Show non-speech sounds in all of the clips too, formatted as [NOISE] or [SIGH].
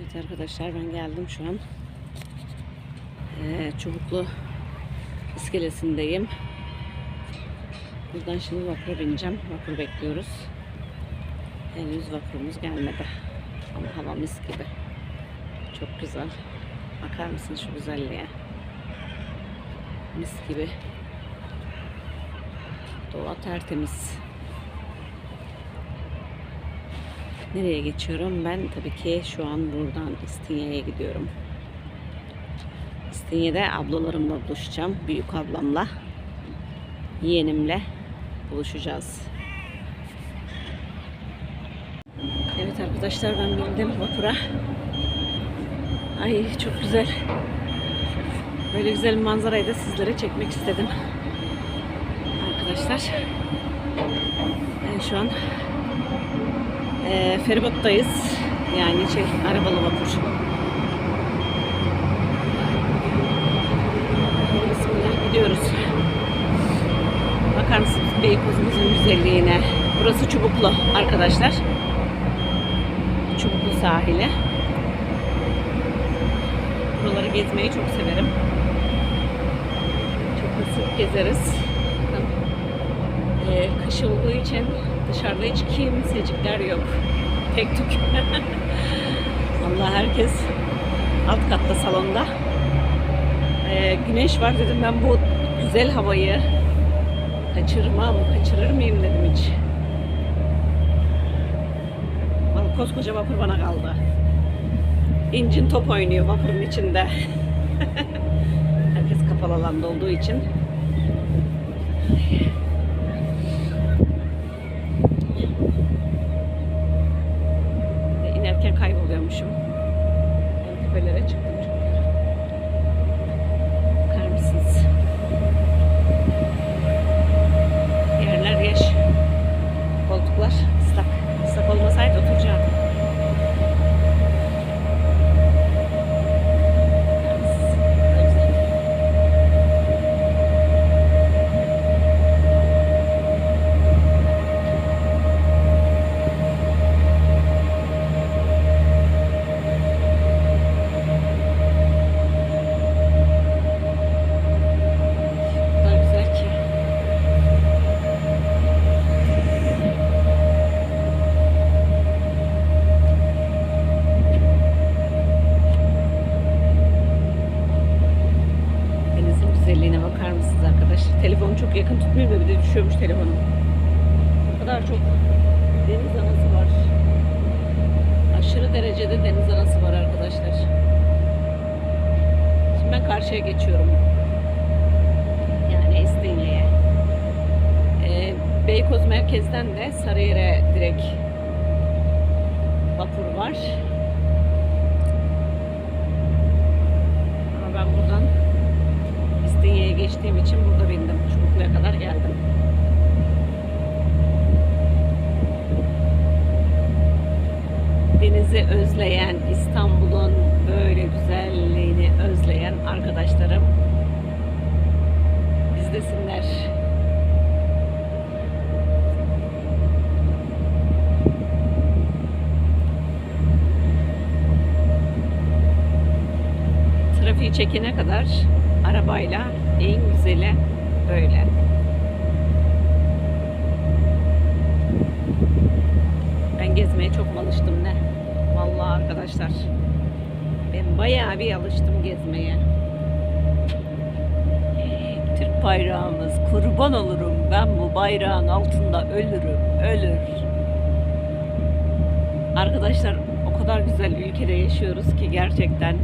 Evet arkadaşlar ben geldim şu an. Ee, Çubuklu iskelesindeyim. Buradan şimdi vapura bineceğim. Vapur bekliyoruz. Henüz vapurumuz gelmedi. Ama hava mis gibi. Çok güzel. Bakar mısın şu güzelliğe? Mis gibi. Doğa tertemiz. Nereye geçiyorum? Ben tabii ki şu an buradan İstinye'ye gidiyorum. İstinye'de ablalarımla buluşacağım. Büyük ablamla. Yeğenimle buluşacağız. Evet arkadaşlar ben bindim vapura. Ay çok güzel. Böyle güzel bir manzarayı da sizlere çekmek istedim. Arkadaşlar. Ben şu an e, feribottayız. Yani şey arabalı vapur. Bismillah gidiyoruz. Bakar mısınız Beykoz'umuzun güzelliğine? Burası Çubuklu arkadaşlar. Çubuklu sahili. Buraları gezmeyi çok severim. Çok nasıl gezeriz. E, kış olduğu için dışarıda hiç kimsecikler yok. Tek tük. [LAUGHS] Allah herkes alt katta salonda. E, güneş var dedim ben bu güzel havayı kaçırmam, kaçırır mıyım dedim hiç. Vallahi koskoca vapur bana kaldı. İncin top oynuyor vapurun içinde. [LAUGHS] Herkes kapalı alanda olduğu için. Karşıya geçiyorum. Yani İstinye'ye. Ee, Beykoz merkezden de Sarıyer'e direkt vapur var. Ama ben buradan İstinye'ye geçtiğim için burada bindim. Çubuklu'ya kadar geldim. Denizi özleyen, İstanbul'un çekene kadar arabayla en güzeli böyle. Ben gezmeye çok alıştım ne? Vallahi arkadaşlar. Ben bayağı bir alıştım gezmeye. Türk bayrağımız kurban olurum ben bu bayrağın altında ölürüm ölür. Arkadaşlar o kadar güzel ülkede yaşıyoruz ki gerçekten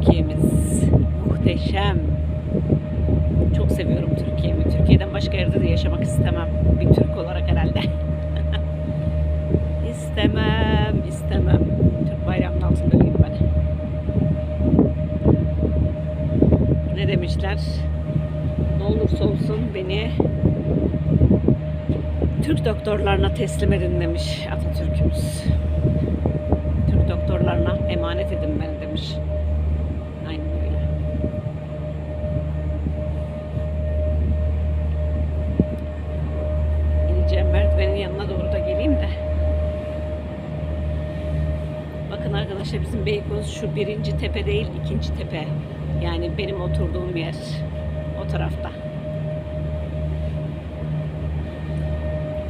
Türkiye'miz muhteşem. Çok seviyorum Türkiye'mi. Türkiye'den başka yerde de yaşamak istemem. Bir Türk olarak herhalde. [LAUGHS] istemem, istemem. Türk bayrağının altında öleyim ben. Ne demişler? Ne olursa olsun beni Türk doktorlarına teslim edin demiş Atatürk'ümüz. Türk doktorlarına emanet edin beni demiş. Bizim Beykoz şu birinci tepe değil ikinci tepe. Yani benim oturduğum yer o tarafta.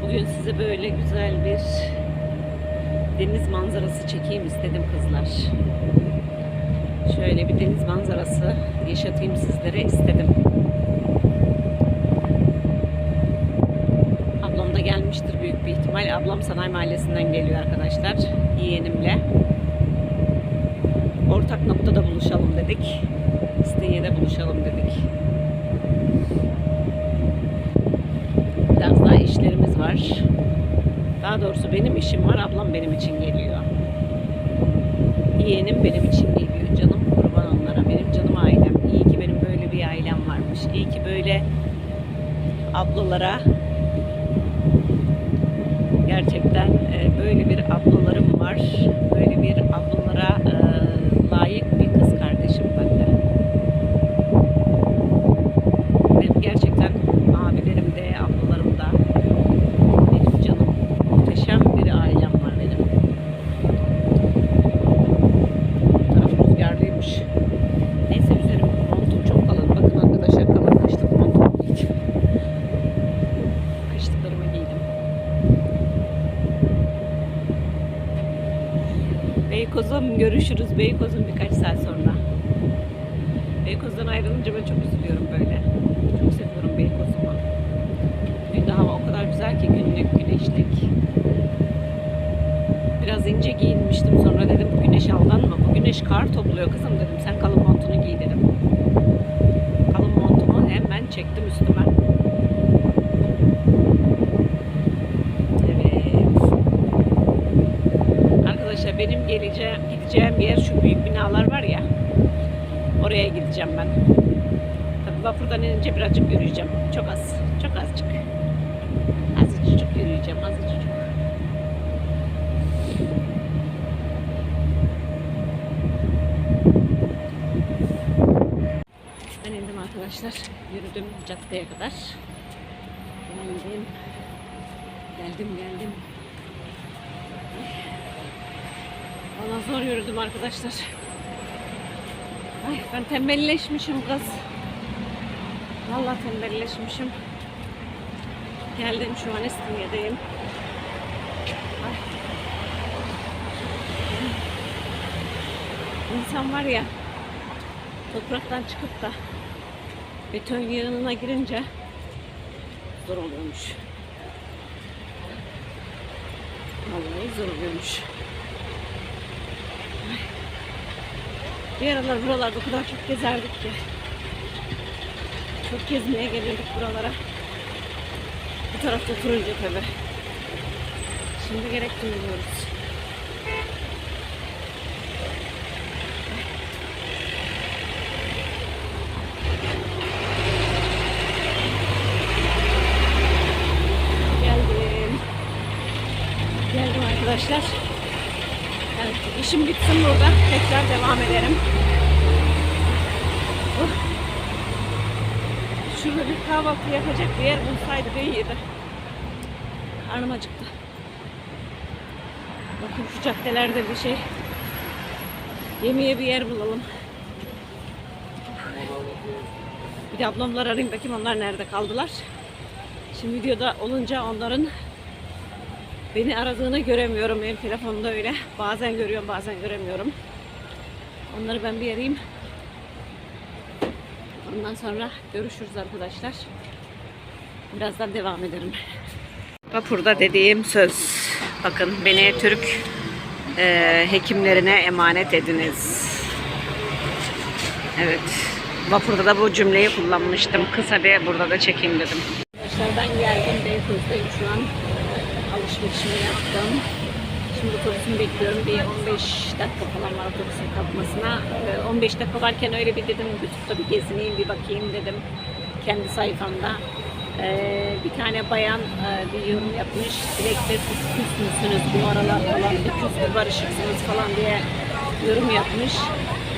Bugün size böyle güzel bir deniz manzarası çekeyim istedim kızlar. Şöyle bir deniz manzarası yaşatayım sizlere istedim. Ablam da gelmiştir büyük bir ihtimal. Ablam Sanayi Mahallesi'nden geliyor arkadaşlar. Yeğenimle. Noktada buluşalım dedik. İsteyede buluşalım dedik. Biraz daha işlerimiz var. Daha doğrusu benim işim var. Ablam benim için geliyor. Yeğenim benim için geliyor. Canım kurban onlara. Benim canım ailem. İyi ki benim böyle bir ailem varmış. İyi ki böyle ablalara gerçekten e, böyle bir ablalarım var. Böyle bir ablalara e, layık bir kız kardeşim bende. Benim gerçekten abilerim de ablalarım da benim canım muhteşem bir ailem var benim. Bu taraf rüzgarlıymış. Neyse üzerim montum çok kalın. Bakın arkadaşlar kalın kışlık montum giydim. Kışlıklarımı giydim. Görüşürüz. Beykoz'um birkaç saat sonra. Beykoz'dan ayrılınca ben çok üzülüyorum böyle. Çok seviyorum Beykoz'umu. Bugün de o kadar güzel ki günlük güneşlik. Biraz ince giyinmiştim sonra dedim bu güneş aldanma. Bu güneş kar topluyor kızım dedim. Sen kalın montunu giy dedim. Kalın montumu hemen çektim üstüme. Evet. Arkadaşlar benim geleceğim, gideceğim yer şu büyük binalar var ya. Oraya gideceğim ben. Tabii vapurdan inince birazcık yürüyeceğim. Çok az. Çok azıcık. Azıcık yürüyeceğim. Azıcık. Ben indim arkadaşlar. Yürüdüm caddeye kadar. Geldim. Geldim geldim. Bana zor yürüdüm arkadaşlar. Ay ben tembelleşmişim kız. Vallahi tembelleşmişim. Geldim şu an İstinye'deyim. İnsan var ya topraktan çıkıp da beton yığınına girince zor oluyormuş. Vallahi zor oluyormuş. Bir aralar buralarda o kadar çok gezerdik ki. Çok gezmeye gelirdik buralara. Bu tarafta oturunca tabi. Şimdi gerek duymuyoruz. Geldim. Geldim arkadaşlar. İşim bitsin burada. Tekrar devam ederim. Oh. Şurada bir kahvaltı yapacak bir yer bulsaydı da iyiydi. Karnım acıktı. Bakın şu caddelerde bir şey. Yemeğe bir yer bulalım. Bir de ablamlar arayayım bakayım onlar nerede kaldılar. Şimdi videoda olunca onların Beni aradığını göremiyorum. Benim telefonumda öyle. Bazen görüyorum, bazen göremiyorum. Onları ben bir arayayım. Ondan sonra görüşürüz arkadaşlar. Birazdan devam ederim. Vapurda dediğim söz. Bakın beni Türk e, hekimlerine emanet ediniz. Evet. Vapurda da bu cümleyi kullanmıştım. Kısa bir burada da çekeyim dedim. Arkadaşlar ben geldim. Beykoz'dayım şu an alışverişimi yaptım. Şimdi otobüsümü bekliyorum. Bir 15 dakika falan var otobüsün kalkmasına. Ee, 15 dakika varken öyle bir dedim YouTube'da bir gezineyim bir bakayım dedim. Kendi sayfamda. Ee, bir tane bayan e, bir yorum yapmış. Dilekte siz küs müsünüz bu aralar falan bir küs barışıksınız falan diye yorum yapmış.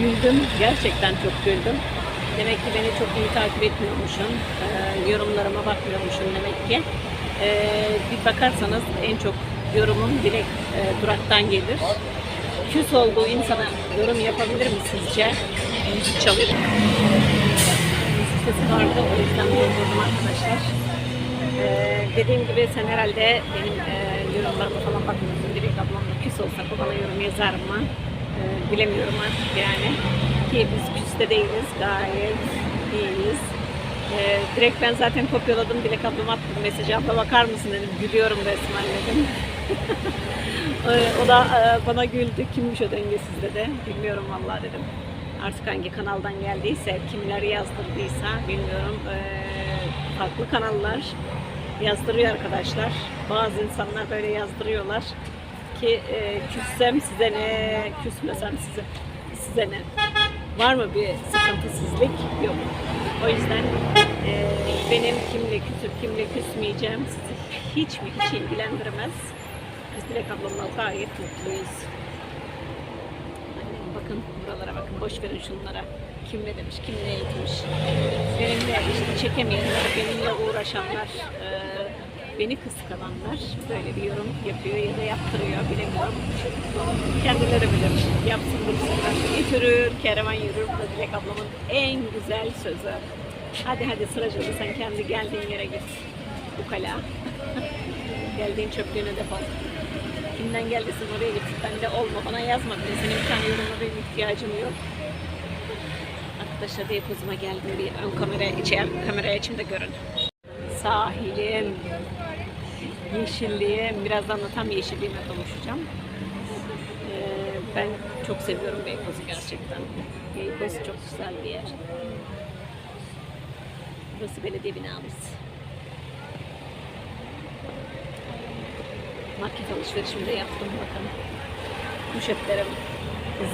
Güldüm. Gerçekten çok güldüm. Demek ki beni çok iyi takip etmiyormuşum. Ee, yorumlarıma bakmıyormuşum demek ki. Ee, bir bakarsanız en çok yorumum direkt e, duraktan gelir. küs olduğu insana yorum yapabilir mi sizce? Müzik çalıyor. Müzik sesi vardı o yüzden durdurdum arkadaşlar. Ee, dediğim gibi sen herhalde benim e, yorumlarıma falan bakmıyorsun. Direkt ablamla küs olsak o bana yorum yazar mı? Ee, bilemiyorum artık yani. Ki biz küs de değiliz. Gayet iyiyiz. Ee, direkt ben zaten kopyaladım. Dilek ablama attım mesajı. Abla bakar mısın dedim. Gülüyorum resmen dedim. [LAUGHS] Ee, o da e, bana güldü. Kimmiş o dengesiz dedi. Bilmiyorum vallahi dedim. Artık hangi kanaldan geldiyse, kimler yazdırdıysa bilmiyorum. Ee, farklı kanallar yazdırıyor arkadaşlar. Bazı insanlar böyle yazdırıyorlar ki e, küssem size ne, küsmesem size size ne. Var mı bir sıkıntısızlık? Yok. O yüzden e, benim kimle küsüp kimle küsmeyeceğim sizi hiç mi hiç ilgilendirmez. Biz Dilek ablamla gayet mutluyuz. Annem bakın buralara bakın boş verin şunlara. Kim ne demiş, kim ne eğitmiş. Benimle işte çekemeyenler, benimle uğraşanlar, e, beni kıskananlar böyle bir yorum yapıyor ya da yaptırıyor bilemiyorum. Kendileri bilir. Yapsın dursunlar. Yürür, kervan yürür. Bu da Dilek ablamın en güzel sözü. Hadi hadi sıracılı sen kendi geldiğin yere git. Bu kala. [LAUGHS] Geldiğin çöplüğüne defol. Kimden geldiysen oraya git. Ben de olma bana yazma bile. Senin bir tane yorumuna benim ihtiyacım yok. Arkadaşlar bir pozuma geldim. Bir ön kamera, içer kameraya içimde görün. Sahilim, yeşilliğim. Birazdan da tam yeşilliğime kavuşacağım. Ben çok seviyorum Beykoz'u gerçekten. Beykoz çok güzel bir yer. Burası belediye binamız. Market alışverişimi de yaptım bakın. Müşetlerim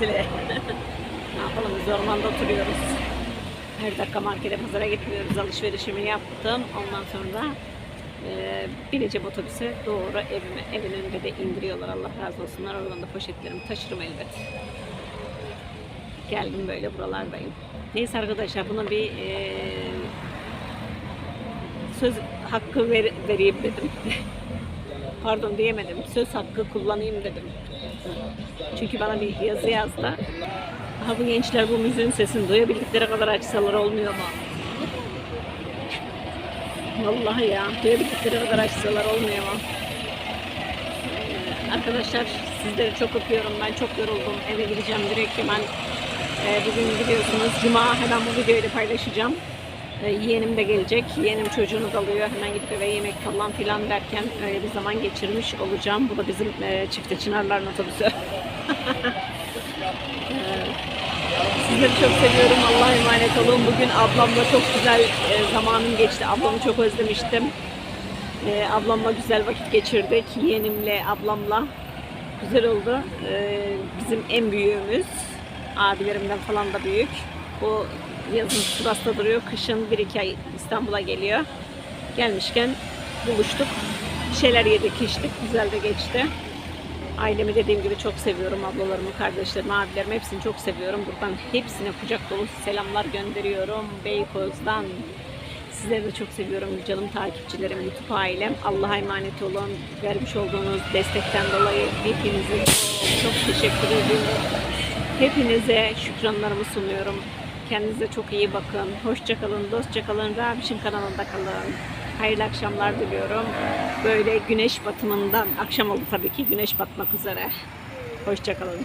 zile. [LAUGHS] ne yapalım biz ormanda oturuyoruz. Her dakika markete pazara gitmiyoruz. Alışverişimi yaptım. Ondan sonra e, bineceğim otobüse doğru evime. Evin önünde de indiriyorlar. Allah razı olsunlar. Oradan da poşetlerimi taşırım elbet. Geldim böyle buralardayım. Neyse arkadaşlar buna bir e, söz hakkı ver, vereyim dedim. [LAUGHS] Pardon diyemedim. Söz hakkı kullanayım dedim. Çünkü bana bir yazı yazdı. Ha bu gençler bu müziğin sesini duyabildikleri kadar açsalar olmuyor mu? Vallahi ya duyabildikleri kadar açsalar olmuyor mu? Ee, Arkadaşlar sizleri çok öpüyorum. Ben çok yoruldum. Eve gideceğim direkt hemen. Ee, bugün biliyorsunuz Cuma hemen bu videoyu da paylaşacağım. Ee, yeğenim de gelecek. Yeğenim çocuğunu alıyor. Hemen gidip eve yemek falan filan derken öyle bir zaman geçirmiş olacağım. Bu da bizim e, çifte Çınarların otobüsü. [LAUGHS] Sizleri çok seviyorum. Allah'a emanet olun. Bugün ablamla çok güzel e, zamanım geçti. Ablamı çok özlemiştim. E, ablamla güzel vakit geçirdik. Yeğenimle, ablamla. Güzel oldu. E, bizim en büyüğümüz. Abilerimden falan da büyük. Bu yazın Sivas'ta duruyor. Kışın bir iki ay İstanbul'a geliyor. Gelmişken buluştuk. Bir şeyler yedik, içtik. Güzel de geçti. Ailemi dediğim gibi çok seviyorum. Ablalarımı, kardeşlerimi, abilerimi hepsini çok seviyorum. Buradan hepsine kucak dolu selamlar gönderiyorum. Beykoz'dan. Sizleri de çok seviyorum canım takipçilerim, YouTube ailem. Allah'a emanet olun. Vermiş olduğunuz destekten dolayı hepinize çok, teşekkür ediyorum. Hepinize şükranlarımı sunuyorum. Kendinize çok iyi bakın. Hoşça kalın, dostça kalın. Rabiş'in kanalında kalın. Hayırlı akşamlar diliyorum. Böyle güneş batımından, akşam oldu tabii ki güneş batmak üzere. Hoşça kalın.